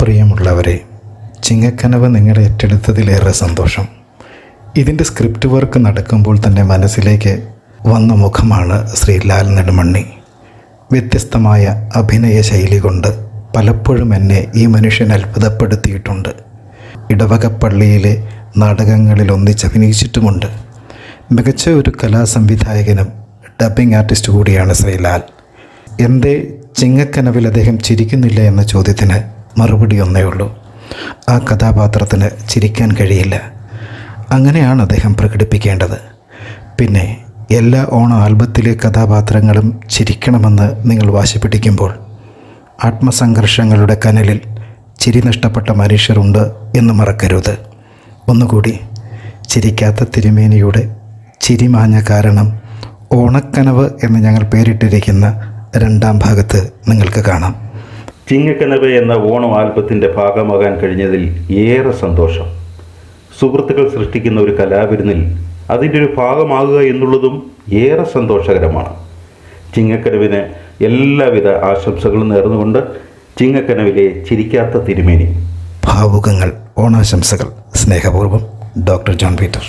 പ്രിയമുള്ളവരെ ചിങ്ങക്കനവ് നിങ്ങൾ ഏറ്റെടുത്തതിലേറെ സന്തോഷം. ഇതിന്റെ സ്ക്രിപ്റ്റ് വർക്ക് നടക്കുമ്പോൾ തന്നെ മനസ്സിലേക്ക് വന്ന മുഖമാണ് ശ്രീ ലാൽ നെടുമണ്ണി. വ്യത്യസ്തമായ അഭിനയ ശൈലി കൊണ്ട് പലപ്പോഴും എന്നെ ഈ മനുഷ്യൻ അത്ഭുതപ്പെടുത്തിയിട്ടുണ്ട്. ഇടവകപ്പള്ളിയിലെ നാടകങ്ങളിൽ ഒന്നിച്ചഭിനയിച്ചിട്ടുമുണ്ട് മികച്ച ഒരു കലാസംവിധായകനും ഡബ്ബിംഗ് ആർട്ടിസ്റ്റ് കൂടിയാണ് ശ്രീലാൽ എന്തേ ചിങ്ങക്കനവിൽ അദ്ദേഹം ചിരിക്കുന്നില്ല എന്ന ചോദ്യത്തിന് മറുപടി ഒന്നേ ഉള്ളൂ. ആ കഥാപാത്രത്തിന് ചിരിക്കാൻ കഴിയില്ല. അങ്ങനെയാണ് അദ്ദേഹം പ്രകടിപ്പിക്കേണ്ടത്. പിന്നെ എല്ലാ ഓണ ആൽബത്തിലെ കഥാപാത്രങ്ങളും ചിരിക്കണമെന്ന് നിങ്ങൾ വാശി പിടിക്കുമ്പോൾ ആത്മസംഘർഷങ്ങളുടെ കനലിൽ ചിരി നഷ്ടപ്പെട്ട മനുഷ്യരുണ്ട് എന്ന് മറക്കരുത്. ഒന്നുകൂടി ചിരിക്കാത്ത തിരുമേനിയുടെ ചിരിമാഞ്ഞ കാരണം ഓണക്കനവ് എന്ന് ഞങ്ങൾ പേരിട്ടിരിക്കുന്ന രണ്ടാം ഭാഗത്ത് നിങ്ങൾക്ക് കാണാം. ചിങ്ങക്കനവ് എന്ന ഓണം ആൽബത്തിന്റെ ഭാഗമാകാൻ കഴിഞ്ഞതിൽ ഏറെ സന്തോഷം. സുഹൃത്തുക്കൾ സൃഷ്ടിക്കുന്ന ഒരു കലാവിരുന്നിൽ അതിന്റെ ഒരു ഭാഗമാകുക എന്നുള്ളതും ഏറെ സന്തോഷകരമാണ്. ചിങ്ങക്കനവിന് എല്ലാവിധ ആശംസകളും നേർന്നുകൊണ്ട് ചിങ്ങക്കനവിലെ ചിരിക്കാത്ത തിരുമേനി. ഭാവുകങ്ങൾ ഓണാശംസകൾ സ്നേഹപൂർവം ഡോക്ടർ ജോൺ പീറ്റർ.